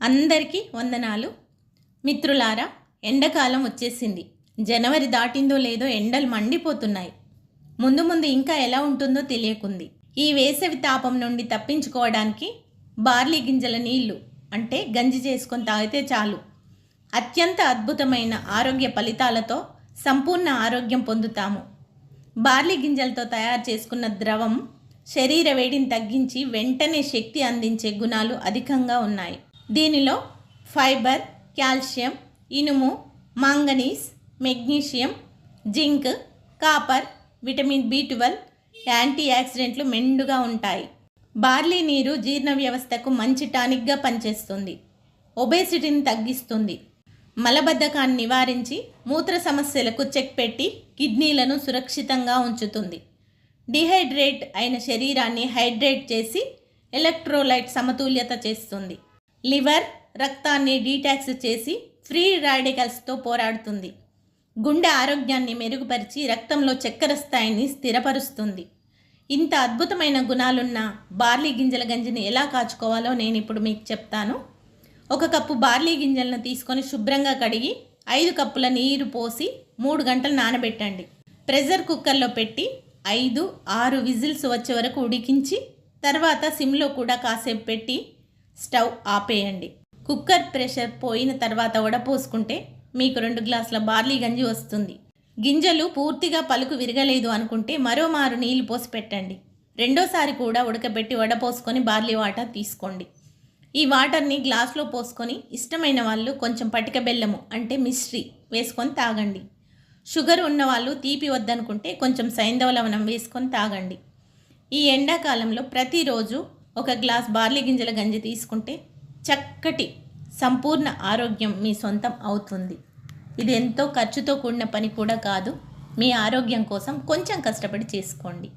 అందరికీ వందనాలు. మిత్రులారా ఎండాకాలం వచ్చేసింది. జనవరి దాటిందో లేదో ఎండలు మండిపోతున్నాయి. ముందు ముందు ఇంకా ఎలా ఉంటుందో తెలియకుంది. ఈ వేసవి తాపం నుండి తప్పించుకోవడానికి బార్లీ గింజల నీళ్ళు అంటే గంజి చేసుకొని తాగితే చాలు. అత్యంత అద్భుతమైన ఆరోగ్య ఫలితాలతో సంపూర్ణ ఆరోగ్యం పొందుతాము. బార్లీ గింజలతో తయారు చేసుకున్న ద్రవం శరీర వేడిని తగ్గించి వెంటనే శక్తి అందించే గుణాలు అధికంగా ఉన్నాయి. దీనిలో ఫైబర్ కాల్షియం ఇనుము manganese magnesium zinc copper vitamin B twelve anti ఆక్సిడెంట్లు మెండుగా ఉంటాయి. బార్లీ నీరు జీర్ణ వ్యవస్థకు మంచి టానిక్గా పనిచేస్తుంది. ఒబేసిటీని తగ్గిస్తుంది. మలబద్ధకాన్ని నివారించి మూత్ర సమస్యలకు చెక్ పెట్టి కిడ్నీలను సురక్షితంగా ఉంచుతుంది. డిహైడ్రేట్ అయిన శరీరాన్ని హైడ్రేట్ చేసి ఎలక్ట్రోలైట్ సమతుల్యత చేస్తుంది. లివర్ రక్తాన్ని డీటాక్స్ చేసి ఫ్రీ రాడికల్స్తో పోరాడుతుంది. గుండె ఆరోగ్యాన్ని మెరుగుపరిచి రక్తంలో చక్కెర స్థాయిని స్థిరపరుస్తుంది. ఇంత అద్భుతమైన గుణాలున్న బార్లీ గింజల గంజిని ఎలా కాచుకోవాలో నేను ఇప్పుడు మీకు చెప్తాను. ఒక కప్పు బార్లీ గింజలను తీసుకొని శుభ్రంగా కడిగి ఐదు కప్పుల నీరు పోసి మూడు గంటలు నానబెట్టండి. ప్రెషర్ కుక్కర్లో పెట్టి ఐదు ఆరు విజిల్స్ వచ్చే వరకు ఉడికించి తర్వాత సిమ్లో కూడా కాసేపు పెట్టి స్టవ్ ఆపేయండి. కుక్కర్ ప్రెషర్ పోయిన తర్వాత వడపోసుకుంటే మీకు రెండు గ్లాసుల బార్లీ గంజి వస్తుంది. గింజలు పూర్తిగా పలుకు విరగలేదు అనుకుంటే మరోమారు నీళ్ళు పోసి పెట్టండి. రెండోసారి కూడా ఉడకబెట్టి వడపోసుకొని బార్లీ వాటర్ తీసుకోండి. ఈ వాటర్ని గ్లాస్లో పోసుకొని ఇష్టమైన వాళ్ళు కొంచెం పటిక బెల్లము అంటే మిశ్రీ వేసుకొని తాగండి. షుగర్ ఉన్నవాళ్ళు తీపి వద్దనుకుంటే కొంచెం సైంధవ లవణం వేసుకొని తాగండి. ఈ ఎండాకాలంలో ప్రతిరోజు ఒక గ్లాస్ బార్లీ గింజల గంజి తీసుకుంటే చక్కటి సంపూర్ణ ఆరోగ్యం మీ సొంతం అవుతుంది. ఇది ఎంతో ఖర్చుతో కూడిన పని కూడా కాదు మీ ఆరోగ్యం కోసం కొంచెం కష్టపడి చేసుకోండి.